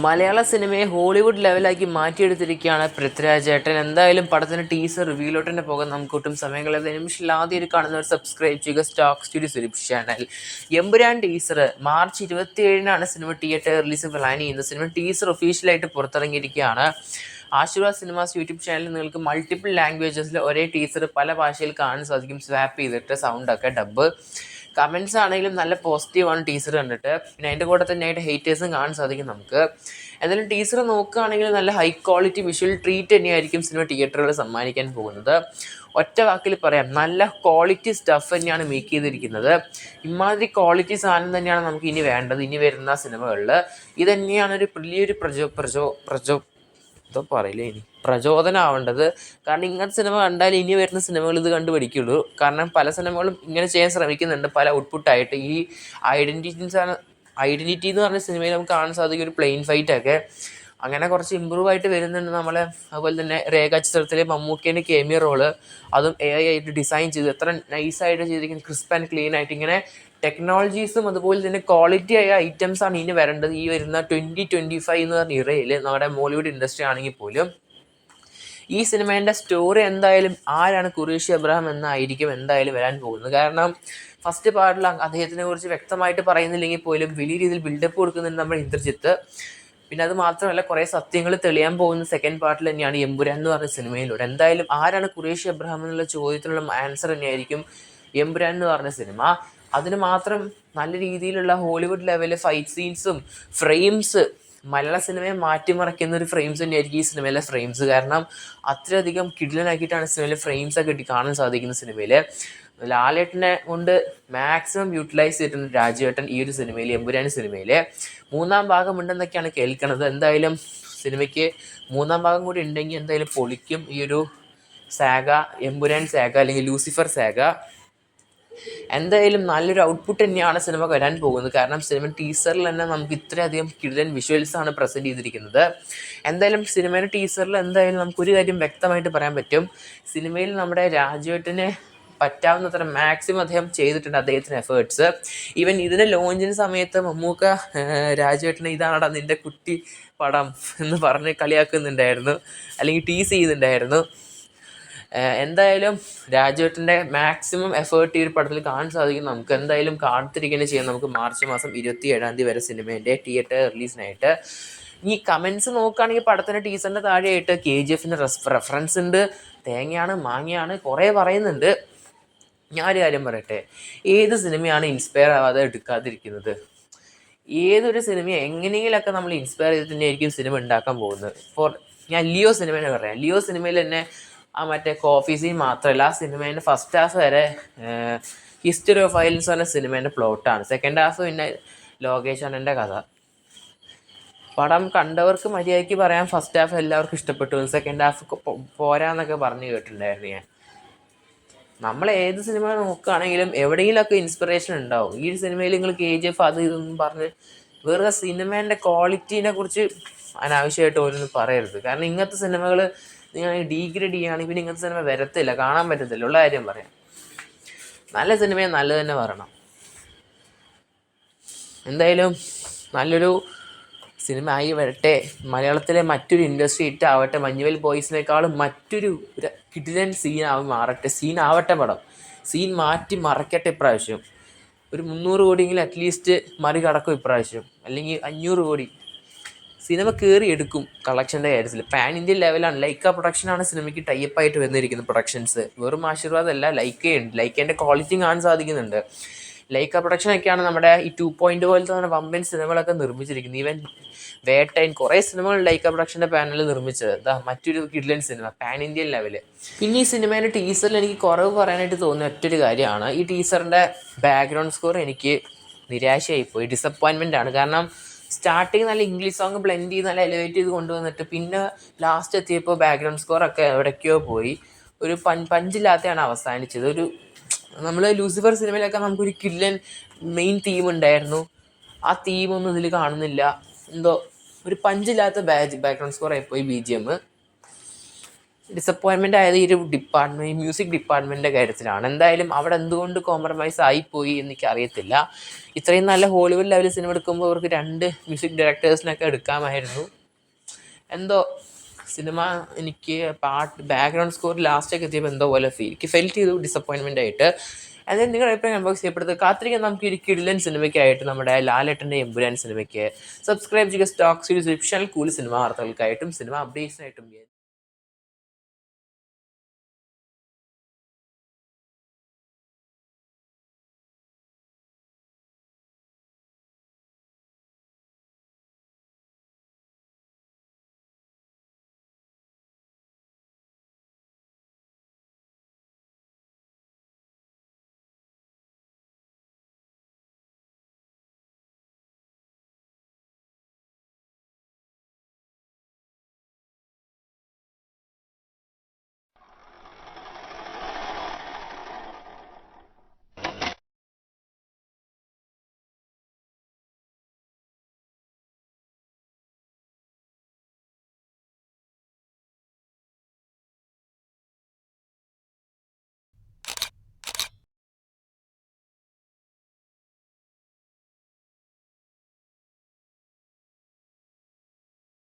മലയാള സിനിമയെ ഹോളിവുഡ് ലെവലാക്കി മാറ്റിയെടുത്തിരിക്കുകയാണ് പൃഥ്വിരാജ് ചേട്ടൻ എന്തായാലും പടത്തിന് ടീസർ റിവ്യൂലോട്ട് തന്നെ പോകാൻ നമുക്ക് ഒട്ടും സമയം കളയാതെ നിമിഷം ആദ്യം കാണുന്നവർ സബ്സ്ക്രൈബ് ചെയ്യുക. സ്റ്റോക്ക് സ്റ്റുഡിയോ സുരക്ഷ ചാനൽ എമ്പുരാൻ ടീസർ മാർച്ച് ഇരുപത്തി ഏഴിനാണ് സിനിമ തിയേറ്റർ റിലീസ് പ്ലാൻ ചെയ്യുന്നത് സിനിമ ടീസർ ഒഫീഷ്യലായിട്ട് പുറത്തിറങ്ങിയിരിക്കുകയാണ്. ആശീർവാദ് സിനിമാസ് യൂട്യൂബ് ചാനലിൽ നിങ്ങൾക്ക് മൾട്ടിപ്പിൾ ലാംഗ്വേജസിൽ ഒരേ ടീസർ പല ഭാഷയിൽ കാണാൻ സാധിക്കും. സ്വാപ്പ് ചെയ്തിട്ട് സൗണ്ടൊക്കെ ഡബ്ബ് കമൻസ് ആണെങ്കിലും നല്ല പോസിറ്റീവാണ് ടീച്ചർ കണ്ടിട്ട്. പിന്നെ അതിന്റെ കൂടെ തന്നെ ആയിട്ട് ഹേറ്റേഴ്സും കാണാൻ സാധിക്കും നമുക്ക്. എന്തായാലും ടീച്ചർ നോക്കുകയാണെങ്കിൽ നല്ല ഹൈ ക്വാളിറ്റി വിഷ്വൽ ട്രീറ്റ് തന്നെയായിരിക്കും സിനിമ തിയേറ്ററുകൾ സമ്മാനിക്കാൻ പോകുന്നത്. ഒറ്റ വാക്കിൽ പറയാം നല്ല ക്വാളിറ്റി സ്റ്റഫ് തന്നെയാണ് മേക്ക് ചെയ്തിരിക്കുന്നത്. ഇമാതിരി ക്വാളിറ്റി സാധനം തന്നെയാണ് നമുക്ക് ഇനി വേണ്ടത് ഇനി വരുന്ന സിനിമകളിൽ ഇതന്നെയാണ് തന്നെയാണ് ഒരു വലിയൊരു പ്രചോ പ്രചോ പ്രചോ എന്തോ പറയില്ലേ ഇനി? പ്രചോദനമാവേണ്ടത് കാരണം ഇങ്ങനത്തെ സിനിമ കണ്ടാൽ ഇനി വരുന്ന സിനിമകൾ ഇത് കണ്ട് പഠിക്കുള്ളൂ കാരണം പല സിനിമകളും ഇങ്ങനെ ചെയ്യാൻ ശ്രമിക്കുന്നുണ്ട്. പല ഔട്ട്പുട്ടായിട്ട് ഈ ഐഡന്റിറ്റി ഐഡന്റിറ്റി എന്ന് പറഞ്ഞ സിനിമയിൽ നമുക്ക് കാണാൻ സാധിക്കും ഒരു പ്ലെയിൻ ഫൈറ്റൊക്കെ അങ്ങനെ കുറച്ച് ഇമ്പ്രൂവ് ആയിട്ട് വരുന്നുണ്ട് നമ്മളെ. അതുപോലെ തന്നെ രേഖാ ചിത്രത്തിലെ മമ്മൂക്കേന്റെ കേമിയ റോൾ അതും എ ഐ ആയിട്ട് ഡിസൈൻ ചെയ്ത്. എത്ര നൈസായിട്ട് ചെയ്തിരിക്കുന്നത് ക്രിസ്പ് ആൻഡ് ക്ലീൻ ആയിട്ട്. ഇങ്ങനെ ടെക്നോളജീസും അതുപോലെ തന്നെ ക്വാളിറ്റി ആയ ഐറ്റംസ് ആണ് ഇനി വരേണ്ടത്. ഈ വരുന്ന ട്വന്റി ട്വന്റി ഫൈവ് എന്ന് പറഞ്ഞ ഇറയിൽ നമ്മുടെ മോളിവുഡ് ഇൻഡസ്ട്രി ആണെങ്കിൽ പോലും. ഈ സിനിമേന്റെ സ്റ്റോറി എന്തായാലും ആരാണ് കുറേഷി അബ്രഹാം എന്നായിരിക്കും എന്തായാലും വരാൻ പോകുന്നത്. കാരണം ഫസ്റ്റ് പാർട്ടിൽ അദ്ദേഹത്തിനെ കുറിച്ച് വ്യക്തമായിട്ട് പറയുന്നില്ലെങ്കിൽ പോലും വലിയ രീതിയിൽ ബിൽഡപ്പ് കൊടുക്കുന്നുണ്ട് നമ്മൾ ഇന്ദ്രജിത്ത്. പിന്നെ അത് മാത്രമല്ല കുറേ സത്യങ്ങൾ തെളിയാൻ പോകുന്ന സെക്കൻഡ് പാർട്ടിൽ തന്നെയാണ് എമ്പുരാൻ എന്ന് പറഞ്ഞ സിനിമയിലൂടെ എന്തായാലും ആരാണ് കുറേഷി അബ്രഹാം എന്നുള്ള ചോദ്യത്തിനുള്ള ആൻസർ തന്നെയായിരിക്കും എമ്പുരാൻ എന്ന് പറഞ്ഞ സിനിമ. അതിന് മാത്രം നല്ല രീതിയിലുള്ള ഹോളിവുഡ് ലെവലിലെ ഫൈറ്റ് സീൻസും ഫ്രെയിംസ് മലയാള സിനിമയെ മാറ്റിമറിക്കുന്ന ഒരു ഫ്രെയിംസ് തന്നെയായിരിക്കും ഈ സിനിമയിലെ ഫ്രെയിംസ് കാരണം അത്രയധികം കിഡിലനാക്കിയിട്ടാണ് സിനിമയിലെ ഫ്രെയിംസ് ഒക്കെ കിട്ടി കാണാൻ സാധിക്കുന്ന സിനിമയിൽ ലാലേട്ടനെ കൊണ്ട് മാക്സിമം യൂട്ടിലൈസ് ചെയ്തിട്ടുണ്ട് രാജുവേട്ടൻ ഈ ഒരു സിനിമയിൽ എമ്പുരാൻ സിനിമയിൽ മൂന്നാം ഭാഗം ഉണ്ടെന്നൊക്കെയാണ് കേൾക്കുന്നത്. എന്തായാലും സിനിമയ്ക്ക് മൂന്നാം ഭാഗം കൂടി ഉണ്ടെങ്കിൽ എന്തായാലും പൊളിക്കും. ഈ ഒരു സാഗ എമ്പുരാൻ സാഗ അല്ലെങ്കിൽ ലൂസിഫർ സാഗ. എന്തായാലും നല്ലൊരു ഔട്ട്പുട്ട് തന്നെയാണ് സിനിമ വരാൻ പോകുന്നത്. കാരണം സിനിമ ടീസറിൽ തന്നെ നമുക്ക് ഇത്രയധികം കിടിലൻ വിഷ്വൽസ് ആണ് പ്രസന്റ് ചെയ്തിരിക്കുന്നത്. എന്തായാലും സിനിമയുടെ ടീസറിൽ എന്തായാലും നമുക്കൊരു കാര്യം വ്യക്തമായിട്ട് പറയാൻ പറ്റും. സിനിമയിൽ നമ്മുടെ രാജുവേട്ടനെ പറ്റാവുന്നത്ര മാക്സിമം അദ്ദേഹം ചെയ്തിട്ടുണ്ട് അദ്ദേഹത്തിന് എഫേർട്സ് ഈവൻ ഇതിന്റെ ലോഞ്ചിന് സമയത്ത് മമ്മൂക്ക രാജുവേട്ടനെ ഇതാണടാ നിന്റെ കുട്ടി പടം എന്ന് പറഞ്ഞ് കളിയാക്കുന്നുണ്ടായിരുന്നു. അല്ലെങ്കിൽ ടീസ് ചെയ്യുന്നുണ്ടായിരുന്നു. എന്തായാലും രാജുവേട്ടന്റെ മാക്സിമം എഫേർട്ട് ഈ ഒരു പടത്തിൽ കാണാൻ സാധിക്കും. നമുക്ക് എന്തായാലും കാത്തിരിക്കുകയാണ് ചെയ്യാം നമുക്ക് മാർച്ച് മാസം ഇരുപത്തി ഏഴാം തീയതി വരെ സിനിമേന്റെ തിയേറ്റർ റിലീസിനായിട്ട് ഈ കമൻസ് നോക്കുകയാണെങ്കിൽ പടത്തിന്റെ ടീസറിന്റെ താഴെയായിട്ട് കെ ജി എഫിന്റെ റെഫറൻസ് ഉണ്ട്. തേങ്ങയാണ് മാങ്ങയാണ് കുറേ പറയുന്നുണ്ട്. ഞാനൊരു കാര്യം പറയട്ടെ. ഏത് സിനിമയാണ് ഇൻസ്പയർ ആവാതെ എടുക്കാതിരിക്കുന്നത്? ഏതൊരു സിനിമ എങ്ങനെയെങ്കിലൊക്കെ നമ്മൾ ഇൻസ്പയർ ചെയ്തിട്ട് തന്നെയായിരിക്കും സിനിമ ഉണ്ടാക്കാൻ പോകുന്നത്? ഫോർ ഞാൻ ലിയോ സിനിമേനെ പറയാം. ലിയോ സിനിമയിൽ തന്നെ ആ മറ്റേ കോഫി സീൻ മാത്രമല്ല ആ സിനിമേന്റെ ഫസ്റ്റ് ഹാഫ് വരെ ഹിസ്റ്ററി ഓഫ് വയലൻസ് പറഞ്ഞ സിനിമേന്റെ പ്ലോട്ടാണ് സെക്കൻഡ് ഹാഫ് പിന്നെ ലോകേഷ് അണ്ണന്റെ കഥ. പടം കണ്ടവർക്ക് മര്യാദയ്ക്ക് പറയാം ഫസ്റ്റ് ഹാഫ് എല്ലാവർക്കും ഇഷ്ടപ്പെട്ടു. സെക്കൻഡ് ഹാഫ് പോരാന്നൊക്കെ പറഞ്ഞു കേട്ടിട്ടുണ്ടായിരുന്നു ഞാൻ. നമ്മൾ ഏത് സിനിമ നോക്കുകയാണെങ്കിലും എവിടെയെങ്കിലുമൊക്കെ ഇൻസ്പിറേഷൻ ഉണ്ടാവും. ഈ സിനിമയിൽ നിങ്ങൾ കെ ജി എഫ് അത് ഇതൊന്നും പറഞ്ഞ് വേറെ സിനിമേന്റെ ക്വാളിറ്റീനെ കുറിച്ച് അനാവശ്യമായിട്ട് ഓരോന്ന് പറയരുത്. കാരണം ഇങ്ങനത്തെ സിനിമകൾ നിങ്ങൾ ഡീഗ്രേഡ് ചെയ്യുകയാണെങ്കിൽ പിന്നെ ഇങ്ങനത്തെ സിനിമ വരത്തില്ല കാണാൻ പറ്റത്തില്ല ഉള്ള കാര്യം പറയാം. നല്ല സിനിമയെ നല്ലത് തന്നെ പറയണം എന്തായാലും നല്ലൊരു സിനിമ ആയി വരട്ടെ. മലയാളത്തിലെ മറ്റൊരു ഇൻഡസ്ട്രി ഇറ്റ് ആവട്ടെ. മഞ്ഞുവൽ ബോയ്സിനേക്കാളും മറ്റൊരു കിടിലൻ സീൻ ആവും മാറട്ടെ. സീൻ ആവട്ടെ പടം. സീൻ മാറ്റി മറക്കട്ടെ ഇപ്രാവശ്യം. ഒരു മുന്നൂറ് കോടിയെങ്കിലും അറ്റ്ലീസ്റ്റ് മറികടക്കും ഇപ്രാവശ്യം. അല്ലെങ്കിൽ അഞ്ഞൂറ് കോടി. സിനിമ കയറി എടുക്കും കളക്ഷന്റെ കാര്യത്തിൽ പാൻ ഇന്ത്യൻ ലെവലാണ് ലൈക്ക പ്രൊഡക്ഷനാണ് സിനിമയ്ക്ക് ടൈപ്പായിട്ട് വന്നിരിക്കുന്നത് പ്രൊഡക്ഷൻസ് വെറും ആശീർവാദമല്ല ലൈക്കയുണ്ട് ലൈക്കേന്റെ ക്വാളിറ്റി കാണാൻ സാധിക്കുന്നുണ്ട്. ലൈക്ക പ്രൊഡക്ഷനൊക്കെയാണ് നമ്മുടെ ഈ ടു പോയിന്റ് പോലത്തെ തന്നെ വമ്പൻ സിനിമകളൊക്കെ നിർമ്മിച്ചിരിക്കുന്നത്. ഈവൻ വേട്ടൈൻ കുറേ സിനിമകൾ ലൈക്ക പ്രൊഡക്ഷന്റെ പാനലിൽ നിർമ്മിച്ചത്. ഇതാ മറ്റൊരു കിഡ്ലൻ സിനിമ പാൻ ഇന്ത്യൻ ലെവൽ പിന്നെ ഈ സിനിമേന്റെ ടീസറിൽ എനിക്ക് കുറവ് പറയാനായിട്ട് തോന്നിയ ഒറ്റൊരു കാര്യമാണ്. ഈ ടീസറിന്റെ ബാക്ക്ഗ്രൗണ്ട് സ്കോർ എനിക്ക് നിരാശയായിപ്പോയി. ഡിസപ്പോയിൻമെന്റ് ആണ്. കാരണം സ്റ്റാർട്ടിങ് നല്ല ഇംഗ്ലീഷ് സോങ് ബ്ലെൻഡ് ചെയ്ത് നല്ല എലിവേറ്റ് ചെയ്ത് കൊണ്ടുവന്നിട്ട് പിന്നെ ലാസ്റ്റ് എത്തിയപ്പോൾ ബാക്ക്ഗ്രൗണ്ട് സ്കോർ ഒക്കെ എവിടേക്കോ പോയി. ഒരു പൻ പഞ്ചില്ലാത്തയാണ് അവസാനിച്ചത്. ഒരു നമ്മൾ ലൂസിഫർ സിനിമയിലൊക്കെ നമുക്കൊരു കില്ലൻ മെയിൻ തീം ഉണ്ടായിരുന്നു. ആ തീമൊന്നും ഇതിൽ കാണുന്നില്ല. എന്തോ ഒരു പഞ്ചില്ലാത്ത ബാജ് ബാക്ക്ഗ്രൗണ്ട് സ്കോർ ആയിപ്പോയി ബി ജി എം ഡിസപ്പോയിൻമെന്റ് ആയത് ഈ ഒരു ഡിപ്പാർട്ട്മെന്റ് മ്യൂസിക് ഡിപ്പാർട്ട്മെന്റിന്റെ കാര്യത്തിലാണ്. എന്തായാലും അവിടെ എന്തുകൊണ്ട് കോംപ്രമൈസ് ആയിപ്പോയി എനിക്ക് അറിയത്തില്ല ഇത്രയും നല്ല ഹോളിവുഡ് ലെവൽ സിനിമ എടുക്കുമ്പോൾ അവർക്ക് രണ്ട് മ്യൂസിക് ഡയറക്ടേഴ്സിനൊക്കെ എടുക്കാമായിരുന്നു. എന്തോ സിനിമ എനിക്ക് പാട്ട് ബാക്ക്ഗ്രൗണ്ട് സ്കോർ ലാസ്റ്റൊക്കെ എത്തിയപ്പോൾ എന്തോ പോലെ ഫീൽ എനിക്ക് ഫെൽറ്റ് ചെയ്തു ഡിസപ്പോയിൻമെന്റ് ആയിട്ട്. അതായത് നിങ്ങളുടെ അഭിപ്രായം കമ്പോസ് ചെയ്യപ്പെടുന്നത് കാത്തിരിക്കാൻ നമുക്ക് ഒരു കിടിലൻ സിനിമയ്ക്കായിട്ട് നമ്മുടെ ലാലേട്ടന്റെ എമ്പുരാൻ സിനിമയ്ക്ക് സബ്സ്ക്രൈബ് ചെയ്യുക. സ്റ്റോക്സ് സീരീസ് ചാനൽ കൂടുതൽ സിനിമ വാർത്തകൾക്കായിട്ടും സിനിമ അപ്ഡേറ്റ്സിനായിട്ടും